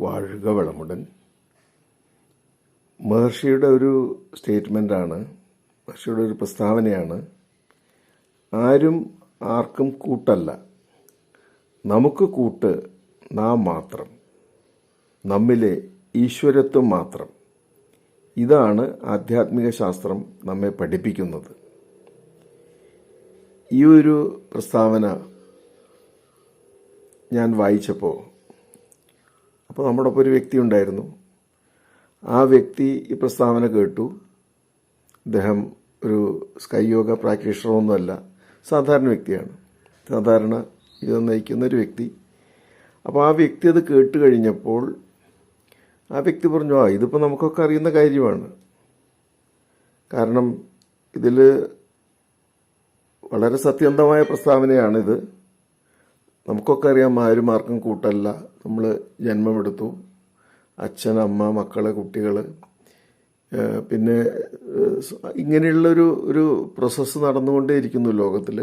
വാഴുക വളമുടൻ മഹർഷിയുടെ ഒരു സ്റ്റേറ്റ്മെന്റാണ് മഹർഷിയുടെ ഒരു പ്രസ്താവനയാണ് ആരും ആർക്കും കൂട്ടല്ല. നമുക്ക് കൂട്ട് നാം മാത്രം നമ്മിലെ ഈശ്വരത്വം മാത്രം. ഇതാണ് ആധ്യാത്മിക ശാസ്ത്രം നമ്മെ പഠിപ്പിക്കുന്നത്. ഈ ഒരു പ്രസ്താവന ഞാൻ വായിച്ചപ്പോൾ അപ്പോൾ നമ്മുടെ ഒപ്പം ഒരു വ്യക്തി ഉണ്ടായിരുന്നു. ആ വ്യക്തി ഈ പ്രസ്താവന കേട്ടു. അദ്ദേഹം ഒരു സ്കൈ യോഗ പ്രാക്ടീഷണറൊന്നുമല്ല സാധാരണ വ്യക്തിയാണ്. സാധാരണ ഇത് നയിക്കുന്ന ഒരു വ്യക്തി. അപ്പോൾ ആ വ്യക്തി അത് കേട്ട് കഴിഞ്ഞപ്പോൾ ആ വ്യക്തി പറഞ്ഞു ആ ഇതിപ്പോൾ നമുക്കൊക്കെ അറിയുന്ന കാര്യമാണ്. കാരണം ഇതിൽ വളരെ സത്യന്തമായ പ്രസ്താവനയാണിത്. നമുക്കൊക്കെ അറിയാം ആരും കൂട്ടല്ല. നമ്മൾ ജന്മമെടുത്തു. അച്ഛൻ അമ്മ മക്കൾ കുട്ടികൾ പിന്നെ ഇങ്ങനെയുള്ളൊരു ഒരു പ്രോസസ്സ് നടന്നുകൊണ്ടേയിരിക്കുന്നു ലോകത്തിൽ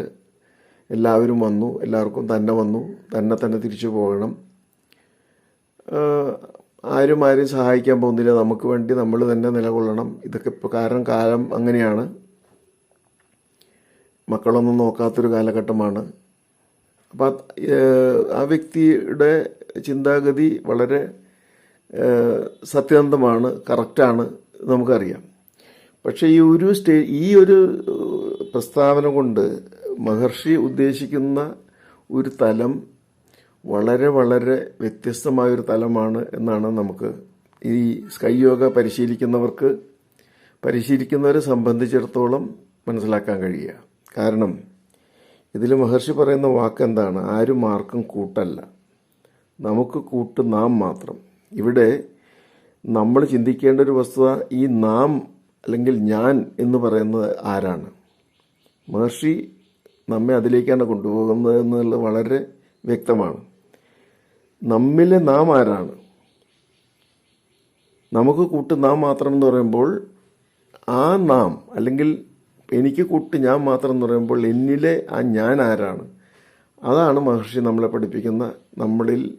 എല്ലാവരും വന്നു. എല്ലാവർക്കും തന്നെ വന്നു. തന്നെ തന്നെ തിരിച്ചു പോകണം. ആരും ആരും സഹായിക്കാൻ പോകുന്നില്ല. നമുക്ക് വേണ്ടി നമ്മൾ തന്നെ നിലകൊള്ളണം. ഇതൊക്കെ ഇപ്പോൾ കാരണം കാലം അങ്ങനെയാണ്. മക്കളൊന്നും നോക്കാത്തൊരു കാലഘട്ടമാണ്. അപ്പം ആ വ്യക്തിയുടെ ചിന്താഗതി വളരെ സത്യസന്ധമാണ് കറക്റ്റാണ് നമുക്കറിയാം. പക്ഷേ ഈ ഒരു സ്റ്റേ ഈ ഒരു പ്രസ്താവന കൊണ്ട് മഹർഷി ഉദ്ദേശിക്കുന്ന ഒരു തലം വളരെ വളരെ വ്യത്യസ്തമായൊരു തലമാണ് എന്നാണ് നമുക്ക് ഈ സ്കൈ യോഗ പരിശീലിക്കുന്നവർക്ക് പരിശീലിക്കുന്നവരെ സംബന്ധിച്ചിടത്തോളം മനസ്സിലാക്കാൻ കഴിയുക. കാരണം ഇതിൽ മഹർഷി പറയുന്ന വാക്ക് എന്താണ് ആരും ആർക്കും കൂട്ടല്ല. നമുക്ക് കൂട്ട് നാം മാത്രം. ഇവിടെ നമ്മൾ ചിന്തിക്കേണ്ട ഒരു വസ്തുത ഈ നാം അല്ലെങ്കിൽ ഞാൻ എന്ന് പറയുന്നത് ആരാണ്? മഹർഷി നമ്മെ അതിലേക്കാണ് കൊണ്ടുപോകുന്നത് എന്നുള്ളത് വളരെ വ്യക്തമാണ്. നമ്മിലെ നാം ആരാണ്? നമുക്ക് കൂട്ട് നാം മാത്രം എന്ന് പറയുമ്പോൾ ആ നാം അല്ലെങ്കിൽ എനിക്ക് കുട്ടി ഞാൻ മാത്രം എന്ന് പറയുമ്പോൾ എന്നിലെ ആ ഞാൻ ആരാണ്? അതാണ് മഹർഷി നമ്മളെ പഠിപ്പിക്കുന്ന നമ്മളിൽ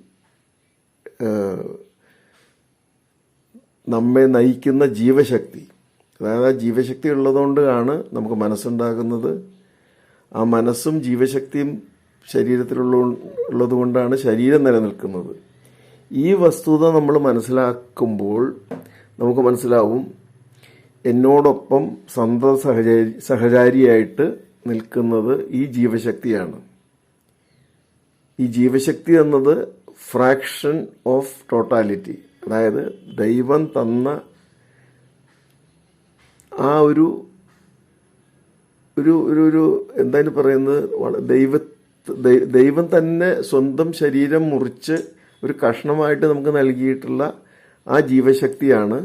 നമ്മെ നയിക്കുന്ന ജീവശക്തി. അതായത് ആ ജീവശക്തി ഉള്ളതുകൊണ്ടാണ് നമുക്ക് മനസ്സുണ്ടാകുന്നത്. ആ മനസ്സും ജീവശക്തിയും ശരീരത്തിലുള്ള ഉള്ളതുകൊണ്ടാണ് ശരീരം നിലനിൽക്കുന്നത്. ഈ വസ്തുത നമ്മൾ മനസ്സിലാക്കുമ്പോൾ നമുക്ക് മനസ്സിലാവും എന്നോടൊപ്പം സന്ത സഹചാരി സഹചാരിയായിട്ട് നിൽക്കുന്നത് ഈ ജീവശക്തിയാണ്. ഈ ജീവശക്തി എന്നത് ഫ്രാക്ഷൻ ഓഫ് ടോട്ടാലിറ്റി അതായത് ദൈവം തന്ന ആ ഒരു ഒരു ഒരു ഒരു എന്താണ് പറയുന്നത് ദൈവ ദൈവം തന്നെ സ്വന്തം ശരീരം മുറിച്ച് ഒരു കഷ്ണമായിട്ട് നമുക്ക് നൽകിയിട്ടുള്ള ആ ജീവശക്തിയാണ്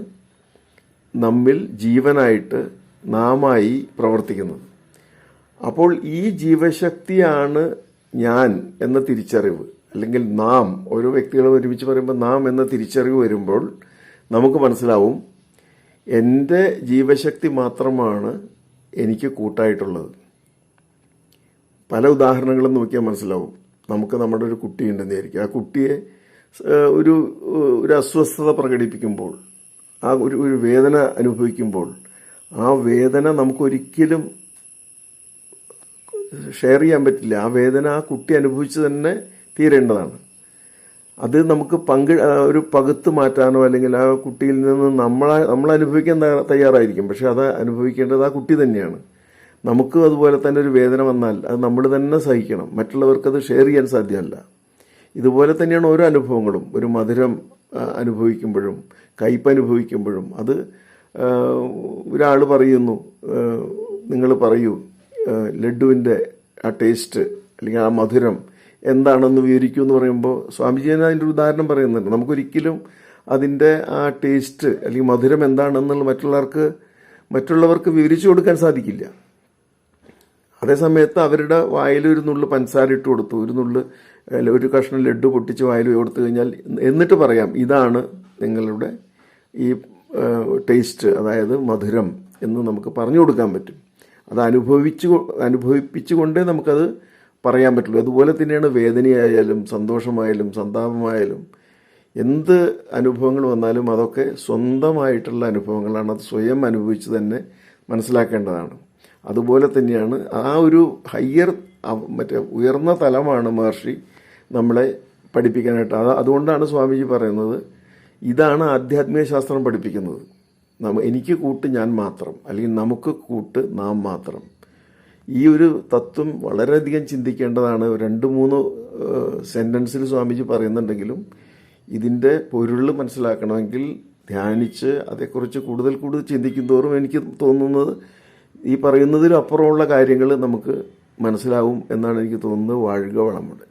നമ്മിൽ ജീവനായിട്ട് നാമായി പ്രവർത്തിക്കുന്നത്. അപ്പോൾ ഈ ജീവശക്തിയാണ് ഞാൻ എന്ന തിരിച്ചറിവ് അല്ലെങ്കിൽ നാം ഓരോ വ്യക്തികളും ഒരുമിച്ച് പറയുമ്പോൾ നാം എന്ന തിരിച്ചറിവ് വരുമ്പോൾ നമുക്ക് മനസ്സിലാവും എന്റെ ജീവശക്തി മാത്രമാണ് എനിക്ക് കൂട്ടായിട്ടുള്ളത്. പല ഉദാഹരണങ്ങളും നോക്കിയാൽ മനസ്സിലാവും. നമുക്ക് നമ്മുടെ ഒരു കുട്ടിയുണ്ടെന്ന് വിചാരിക്കും ആ കുട്ടിയെ ഒരു ഒരു അസ്വസ്ഥത പ്രകടിപ്പിക്കുമ്പോൾ ആ ഒരു ഒരു വേദന അനുഭവിക്കുമ്പോൾ ആ വേദന നമുക്കൊരിക്കലും ഷെയർ ചെയ്യാൻ പറ്റില്ല. ആ വേദന ആ കുട്ടി അനുഭവിച്ച് തന്നെ തീരേണ്ടതാണ്. അത് നമുക്ക് പങ്ക് ഒരു പകുത്ത് മാറ്റാനോ അല്ലെങ്കിൽ ആ കുട്ടിയിൽ നിന്ന് നമ്മളെ നമ്മൾ അനുഭവിക്കാൻ തയ്യാറായിരിക്കും. പക്ഷെ അത് അനുഭവിക്കേണ്ടത് ആ കുട്ടി തന്നെയാണ്. നമുക്കും അതുപോലെ തന്നെ ഒരു വേദന വന്നാൽ അത് നമ്മൾ തന്നെ സഹിക്കണം. മറ്റുള്ളവർക്കത് ഷെയർ ചെയ്യാൻ സാധ്യമല്ല. ഇതുപോലെ തന്നെയാണ് ഓരോ അനുഭവങ്ങളും. ഒരു മധുരം അനുഭവിക്കുമ്പോഴും കയ്പ് അനുഭവിക്കുമ്പോഴും അത് ഒരാൾ പറയുന്നു നിങ്ങൾ പറയൂ ലഡുവിന്റെ ആ ടേസ്റ്റ് അല്ലെങ്കിൽ ആ മധുരം എന്താണെന്ന് വിവരിക്കൂ എന്ന് പറയുമ്പോൾ സ്വാമിജിയൻ അതിന്റെ ഉദാഹരണം പറയുന്നുണ്ട്. നമുക്കൊരിക്കലും അതിന്റെ ആ ടേസ്റ്റ് അല്ലെങ്കിൽ മധുരം എന്താണെന്നുള്ള മറ്റുള്ളവർക്ക് മറ്റുള്ളവർക്ക് വിവരിച്ചു കൊടുക്കാൻ സാധിക്കില്ല. അതേസമയത്ത് അവരുടെ വായിൽ ഒരു നുള്ളു പഞ്ചസാര ഇട്ട് കൊടുത്തു. ഒരു നുള്ളു ഒരു കഷ്ണം ലഡു പൊട്ടിച്ച് വായിൽ കൊടുത്തു കഴിഞ്ഞാൽ എന്നിട്ട് പറയാം ഇതാണ് നിങ്ങളുടെ ഈ ടേസ്റ്റ് അതായത് മധുരം എന്ന് നമുക്ക് പറഞ്ഞു കൊടുക്കാൻ പറ്റും. അത് അനുഭവിച്ചു അനുഭവിപ്പിച്ചുകൊണ്ടേ നമുക്കത് പറയാൻ പറ്റുള്ളൂ. അതുപോലെ തന്നെയാണ് വേദനയായാലും സന്തോഷമായാലും സന്താപമായാലും എന്ത് അനുഭവങ്ങൾ വന്നാലും അതൊക്കെ സ്വന്തമായിട്ടുള്ള അനുഭവങ്ങളാണ്. അത് സ്വയം അനുഭവിച്ച് തന്നെ മനസ്സിലാക്കേണ്ടതാണ്. അതുപോലെ തന്നെയാണ് ആ ഒരു ഹയ്യർ മറ്റേ ഉയർന്ന തലമാണ് മഹർഷി നമ്മളെ പഠിപ്പിക്കാനായിട്ട്. അത് അതുകൊണ്ടാണ് സ്വാമിജി പറയുന്നത് ഇതാണ് ആധ്യാത്മിക ശാസ്ത്രം പഠിപ്പിക്കുന്നത്. എനിക്ക് കൂട്ട് ഞാൻ മാത്രം അല്ലെങ്കിൽ നമുക്ക് കൂട്ട് നാം മാത്രം. ഈ ഒരു തത്വം വളരെയധികം ചിന്തിക്കേണ്ടതാണ്. രണ്ട് മൂന്ന് സെന്റൻസിൽ സ്വാമിജി പറയുന്നുണ്ടെങ്കിലും ഇതിന്റെ പൊരുൾ മനസ്സിലാക്കണമെങ്കിൽ ധ്യാനിച്ച് അതേക്കുറിച്ച് കൂടുതൽ കൂടുതൽ ചിന്തിക്കും തോറും എനിക്ക് തോന്നുന്നത് ഈ പറയുന്നതിലും അപ്പുറമുള്ള കാര്യങ്ങൾ നമുക്ക് മനസ്സിലാവും എന്നാണ് എനിക്ക് തോന്നുന്നത്. വാഴുക വളമുണ്ട്.